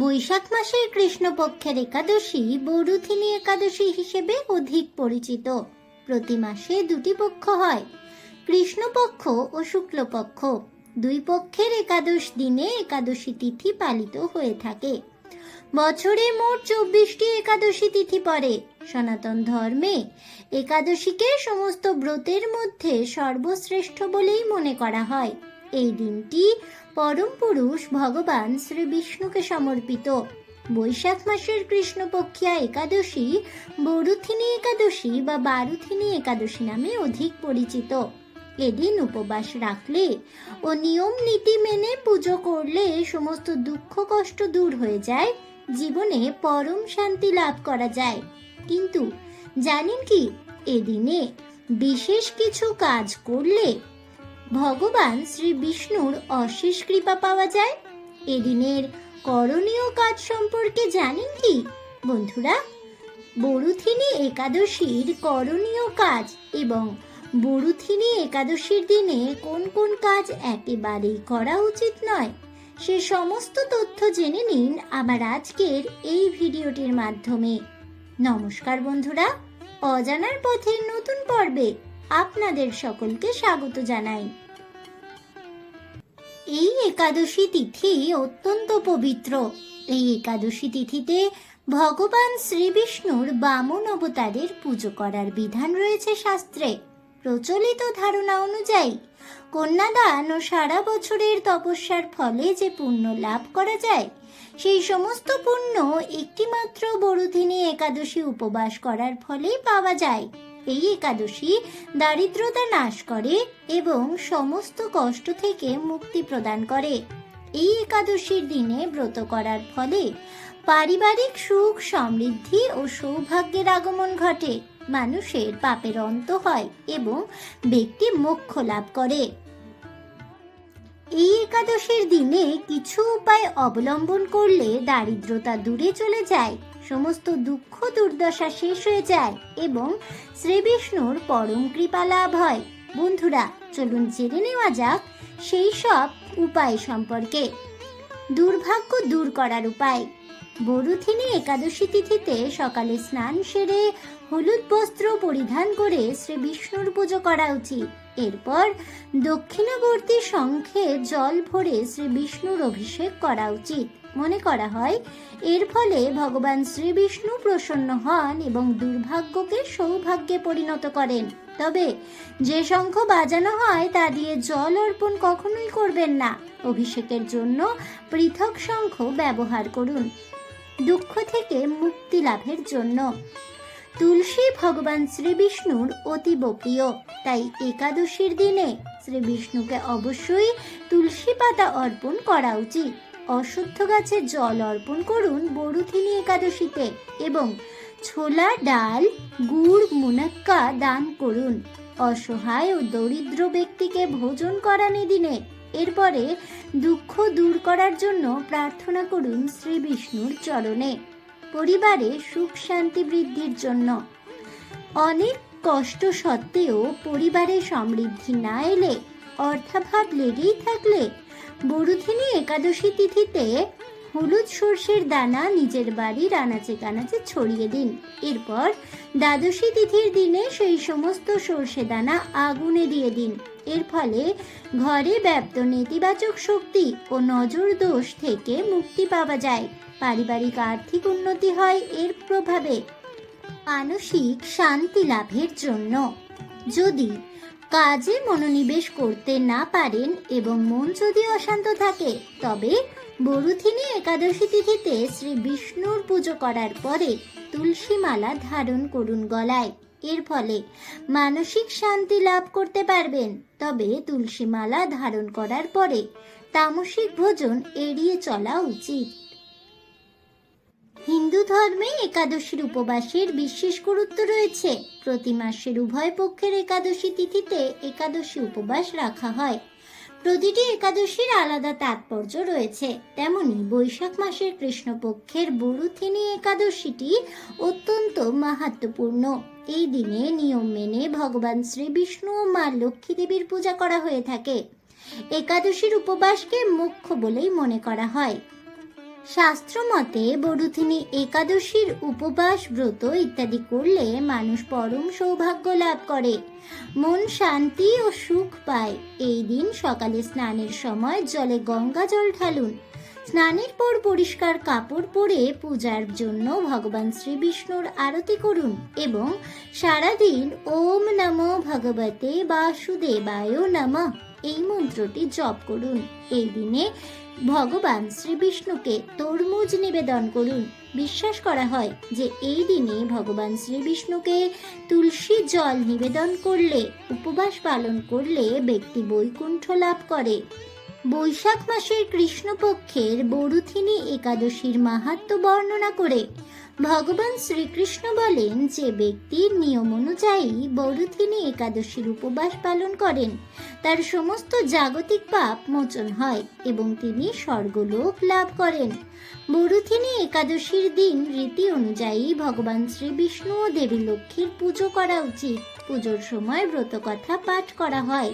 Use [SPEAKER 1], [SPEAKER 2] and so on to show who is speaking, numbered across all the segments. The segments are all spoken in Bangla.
[SPEAKER 1] বৈশাখ মাসের কৃষ্ণপক্ষের একাদশী বরুথিনী একাদশী হিসেবে অধিক পরিচিত প্রতি মাসে দুটি পক্ষ হয় কৃষ্ণপক্ষ ও শুক্লপক্ষ দুই পক্ষের একাদশ দিনে একাদশী তিথি পালিত হয়ে থাকে বছরে মোট চব্বিশটি একাদশী তিথি পড়ে সনাতন ধর্মে একাদশীকে সমস্ত ব্রতের মধ্যে সর্বশ্রেষ্ঠ বলেই মনে করা হয় এই দিনটি পরম পুরুষ ভগবান শ্রী বিষ্ণুকে সমর্পিত বৈশাখ মাসের কৃষ্ণপক্ষিয়া একাদশী বরুথিনী একাদশী বা বারুথিনী একাদশী নামে অধিক পরিচিত এদিন উপবাস রাখলে ও নিয়ম নীতি মেনে পুজো করলে সমস্ত দুঃখ কষ্ট দূর হয়ে যায় জীবনে পরম শান্তি লাভ করা যায় কিন্তু জানেন কি এদিনে বিশেষ কিছু কাজ করলে ভগবান শ্রী বিষ্ণুর অশেষ কৃপা পাওয়া যায় এদিনের করণীয় কাজ সম্পর্কে জানেন কি বন্ধুরা বরুথিনী একাদশীর করণীয় কাজ এবং বরুথিনী একাদশীর দিনে কোন কোন কাজ একেবারেই করা উচিত নয় সে সমস্ত তথ্য জেনে নিন আমার আজকের এই ভিডিওটির মাধ্যমে নমস্কার বন্ধুরা অজানার পথের নতুন পর্বে আপনাদের সকলকে স্বাগত জানাই এই একাদশী তিথি অত্যন্ত পবিত্র এই একাদশী তিথিতে ভগবান শ্রীবিষ্ণুর বামন অবতারের পুজো করার বিধান রয়েছে শাস্ত্রে প্রচলিত ধারণা অনুযায়ী কন্যাদান ও সারা বছরের তপস্যার ফলে যে পুণ্য লাভ করা যায় সেই সমস্ত পুণ্য একটিমাত্র বড়দিনে একাদশী উপবাস করার ফলেই পাওয়া যায় এই একাদশী দারিদ্রতা নাশ করে এবং সমস্ত কষ্ট থেকে মুক্তি প্রদান করে এই একাদশীর দিনে ব্রত করার ফলে পারিবারিক সুখ সমৃদ্ধি ও সৌভাগ্যের আগমন ঘটে মানুষের পাপের অন্ত হয় এবং ব্যক্তি মোক্ষ লাভ করে এই একাদশীর দিনে কিছু উপায় অবলম্বন করলে দারিদ্রতা দূরে চলে যায় সমস্ত দুঃখ দুর্দশা শেষ হয়ে যায় এবং শ্রীবিষ্ণুর পরম কৃপা লাভ হয় বন্ধুরা চলুন জেনে নেওয়া যাক সেই সব উপায় সম্পর্কে দুর্ভাগ্য দূর করার উপায় বরুথিনী একাদশী তিথিতে সকালে স্নান সেরে হলুদ বস্ত্র পরিধান করে শ্রী বিষ্ণুর পুজো করা উচিত এরপর দক্ষিণাবর্তী শঙ্খে জল ভরে শ্রী বিষ্ণুর অভিষেক করা উচিত মনে করা হয় এর ফলে ভগবান শ্রী বিষ্ণু প্রসন্ন হন এবং দুর্ভাগ্যকে সৌভাগ্যে পরিণত করেন তবে যে শঙ্খ বাজানো হয় তা দিয়ে জল অর্পণ কখনোই করবেন না অভিষেকের জন্য পৃথক শঙ্খ ব্যবহার করুন দুঃখ থেকে মুক্তি লাভের জন্য তুলসী ভগবান শ্রীবিষ্ণুর অতীব প্রিয় তাই একাদশীর দিনে শ্রীবিষ্ণুকে অবশ্যই তুলসী পাতা অর্পণ করা উচিত অশুদ্ধ গাছে জল অর্পণ করুন বরুথিনী একাদশীতে এবং ছোলা ডাল গুড় মুনাক্কা দান করুন অসহায় ও দরিদ্র ব্যক্তিকে ভোজন করানি দিনে এরপরে দুঃখ দূর করার জন্য প্রার্থনা করুন শ্রী বিষ্ণুর চরণে পরিবারে সুখ শান্তি বৃদ্ধির জন্য অনেক কষ্ট সত্ত্বেও পরিবারে সমৃদ্ধি না এলে অর্থাভাব লেগেই থাকলে বরুধিনী একাদশী তিথিতে হলুদ সর্ষের দানা নিজের বাড়ির আনাচে কানাচে ছড়িয়ে দিন এরপর দ্বাদশী তিথির দিনে সেই সমস্ত সর্ষে দানা আগুনে দিয়ে দিন এর ফলে ঘরে ব্যপ্ত নেতিবাচক শক্তি ও নজর দোষ থেকে মুক্তি পাওয়া যায় পারিবারিক আর্থিক উন্নতি হয় এর প্রভাবে মানসিক শান্তি লাভের জন্য যদি কাজে মনোনিবেশ করতে না পারেন এবং মন যদি অশান্ত থাকে তবে বরুথিনী একাদশী তিথিতে শ্রী বিষ্ণুর পুজো করার পরে তুলসী মালা ধারণ করুন গলায় এর ফলে মানসিক শান্তি লাভ করতে পারবেন তবে তুলসী মালা ধারণ করার পরে তামসিক ভোজন এড়িয়ে চলা উচিত হিন্দু ধর্মে একাদশীর উপবাসের বিশেষ গুরুত্ব রয়েছে প্রতি মাসের উভয় পক্ষের একাদশী তিথিতে একাদশী উপবাস রাখা হয় প্রতিটি একাদশীর আলাদা তাৎপর্য রয়েছে তেমনি বৈশাখ মাসের কৃষ্ণপক্ষের বরুথিনী একাদশীটি অত্যন্ত মাহাত্মপূর্ণ এই দিনে নিয়ম মেনে ভগবান শ্রী বিষ্ণু ও মা লক্ষ্মী দেবীর পূজা করা হয়ে থাকে একাদশীর উপবাসকে মুখ্য বলেই মনে করা হয় শাস্ত্রমতে বড়ুথিনী একাদশীর উপবাস ব্রত ইত্যাদি করলে মানুষ পরম সৌভাগ্য লাভ করে মন শান্তি ও সুখ পায় এই দিন সকালে স্নানের সময় জলে গঙ্গা জল ঢালুন স্নানের পর পরিষ্কার কাপড় পরে পূজার জন্য ভগবান শ্রী বিষ্ণুর আরতি করুন এবং সারাদিন ওম নম ভগবতে বাসুদেবায় নমঃ এই মন্ত্রটি জপ করুন এই দিনে ভগবান শ্রীবিষ্ণুকে তরমুজ নিবেদন করুন বিশ্বাস করা হয় যে এই দিনে ভগবান শ্রীবিষ্ণুকে তুলসী জল নিবেদন করলে উপবাস পালন করলে ব্যক্তি বৈকুণ্ঠ লাভ করে বৈশাখ মাসের কৃষ্ণপক্ষের বরুথিনী একাদশীর মাহাত্ম বর্ণনা করে ভগবান শ্রীকৃষ্ণ বলেন যে ব্যক্তির নিয়ম অনুযায়ী বৌরুথিনী একাদশীর উপবাস পালন করেন তার সমস্ত জাগতিক পাপ মোচন হয় এবং তিনি স্বর্গলোক লাভ করেন বরুথিনী একাদশীর দিন রীতি অনুযায়ী ভগবান শ্রী বিষ্ণু ও দেবী লক্ষ্মীর পুজো করা উচিত পুজোর সময় ব্রতকথা পাঠ করা হয়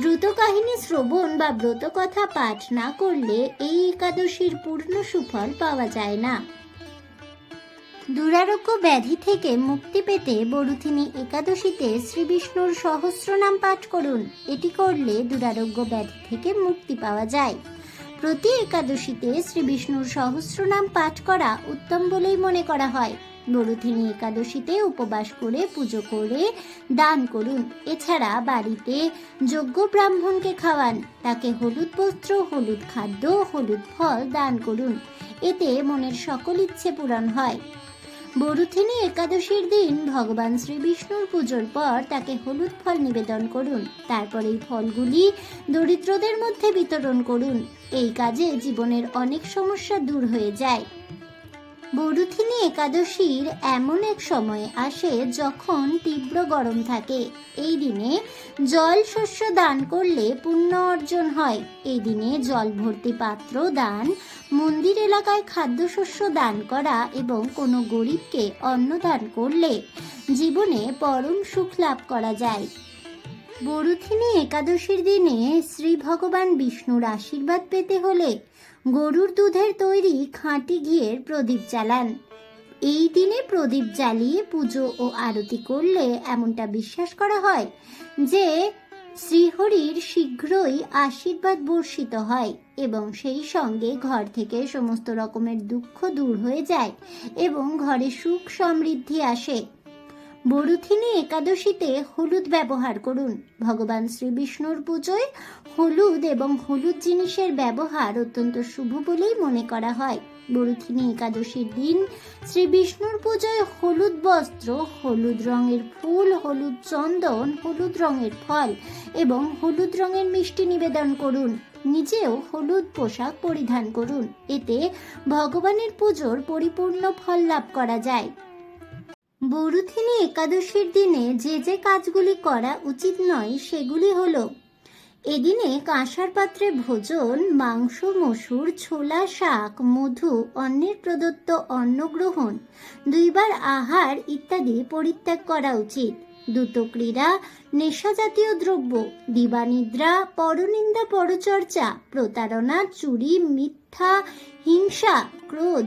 [SPEAKER 1] দ্রুত কাহিনী শ্রবণ বা ব্রতকথা পাঠ না করলে এই একাদশীর পূর্ণ সুফল পাওয়া যায় না দুরারোগ্য ব্যাধি থেকে মুক্তি পেতে বরুথিনী একাদশীতে শ্রীবিষ্ণুর সহস্রনাম পাঠ করুন এটি করলে দুরারোগ্য ব্যাধি থেকে মুক্তি পাওয়া যায় প্রতি একাদশীতে শ্রীবিষ্ণুর সহস্রনাম পাঠ করা উত্তম বলেই মনে করা হয় বরুথিনী একাদশীতে উপবাস করে পুজো করে দান করুন এছাড়া বাড়িতে যোগ্য ব্রাহ্মণকে খাওয়ান তাকে হলুদ বস্ত্র হলুদ খাদ্য হলুদ ফল দান করুন এতে মনের সকল ইচ্ছে পূরণ হয় বরুথিনী একাদশীর দিন ভগবান শ্রী বিষ্ণুর পুজোর পর তাকে হলুদ ফল নিবেদন করুন তারপর এই ফলগুলি দরিদ্রদের মধ্যে বিতরণ করুন এই কাজে জীবনের অনেক সমস্যা দূর হয়ে যায় বরুথিনী একাদশীর এমন এক সময় আসে যখন তীব্র গরম থাকে এই দিনে জল শস্য দান করলে পুণ্য অর্জন হয় এই দিনে জল ভর্তি পাত্র দান মন্দির এলাকায় খাদ্যশস্য দান করা এবং কোনো গরিবকে অন্ন দান করলে জীবনে পরম সুখ লাভ করা যায় বরুথিনী একাদশীর দিনে শ্রী ভগবান বিষ্ণুর আশীর্বাদ পেতে হলে গরুর দুধের তৈরি খাঁটি ঘিয়ের প্রদীপ জ্বালান এই দিনে প্রদীপ জ্বালিয়ে পুজো ও আরতি করলে এমনটা বিশ্বাস করা হয় যে শ্রীহরির শীঘ্রই আশীর্বাদ বর্ষিত হয় এবং সেই সঙ্গে ঘর থেকে সমস্ত রকমের দুঃখ দূর হয়ে যায় এবং ঘরে সুখ সমৃদ্ধি আসে বরুথিনী একাদশীতে হলুদ ব্যবহার করুন ভগবান শ্রী বিষ্ণুর পুজোয় হলুদ এবং হলুদ জিনিসের ব্যবহার অত্যন্ত শুভ বলেই মনে করা হয় বরুথিনী একাদশীর দিন শ্রী বিষ্ণুর পুজোয় হলুদ বস্ত্র হলুদ রঙের ফুল হলুদ চন্দন হলুদ রঙের ফল এবং হলুদ রঙের মিষ্টি নিবেদন করুন নিজেও হলুদ পোশাক পরিধান করুন এতে ভগবানের পুজোর পরিপূর্ণ ফল লাভ করা যায় বরুথিনী একাদশীর দিনে যে যে কাজগুলি করা উচিত নয় সেগুলি হল এদিনে কাঁসার পাত্রে ভোজন মাংস মসুর ছোলা শাক মধু অন্যের প্রদত্ত অন্ন গ্রহণ দুইবার আহার ইত্যাদি পরিত্যাগ করা উচিত দ্রুত ক্রীড়া নেশা জাতীয় দ্রব্য দিবানিদ্রা পরনিন্দা পরচর্চা প্রতারণা চুরি মিথ্যা হিংসা ক্রোধ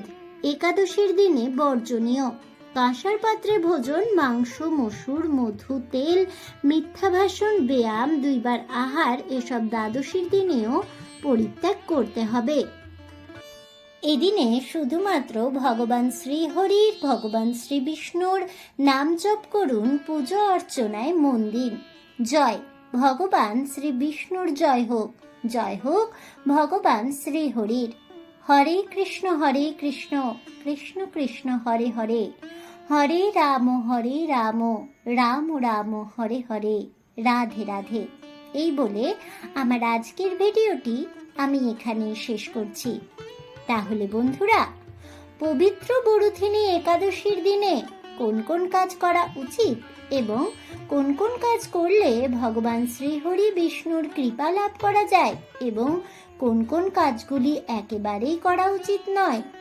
[SPEAKER 1] একাদশীর দিনে বর্জনীয় কাঁসার পাত্রে ভোজন মাংস মসুর মধু তেল মিথ্যা ভাষণ ব্যায়াম দুইবার আহার এসব দ্বাদশীর দিনেও পরিত্যাগ করতে হবে এদিনে শুধুমাত্র ভগবান শ্রীহরির ভগবান শ্রী বিষ্ণুর নাম জপ করুন পুজো অর্চনায় মন দিন জয় ভগবান শ্রী বিষ্ণুর জয় হোক জয় হোক ভগবান শ্রীহরির হরে কৃষ্ণ হরে কৃষ্ণ কৃষ্ণ কৃষ্ণ হরে হরে হরে রাম হরে রাম রাম রাম হরে হরে রাধে রাধে এই বলে আমার আজকের ভিডিওটি আমি এখানে শেষ করছি তাহলে বন্ধুরা পবিত্র বরুথিনী একাদশীর দিনে কোন কোন কাজ করা উচিত এবং কোন কোন কাজ করলে ভগবান শ্রীহরি বিষ্ণুর কৃপা লাভ করা যায় এবং কোন কোন কাজগুলি একেবারেই করা উচিত নয়